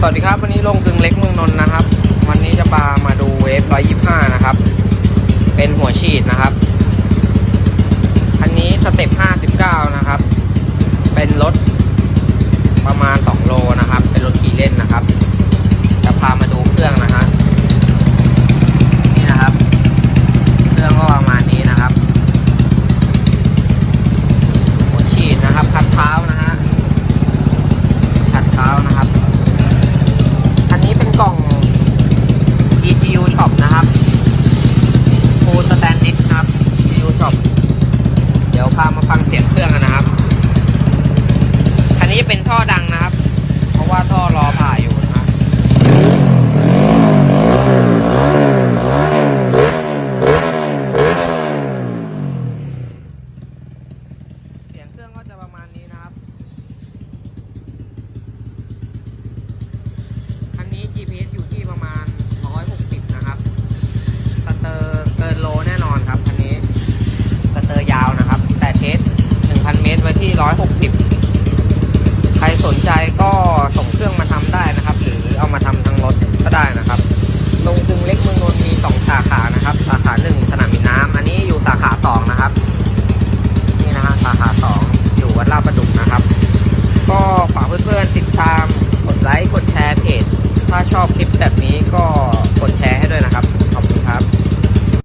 สวัสดีครับ วันนี้ลงกึ่งเล็กเมืองนนท์นะครับ วันนี้จะพามาดูเวฟ125 นะครับ เป็นหัวฉีดนะครับ อันนี้สเต็ป59 นะครับ เป็นรถ พามาฟังเสียงเครื่องนะครับ คันนี้เป็นท่อดังนะครับ เพราะว่าท่อรอผ่าอยู่นะครับเสียงเครื่องก็จะประ ใจก็ส่งเครื่อง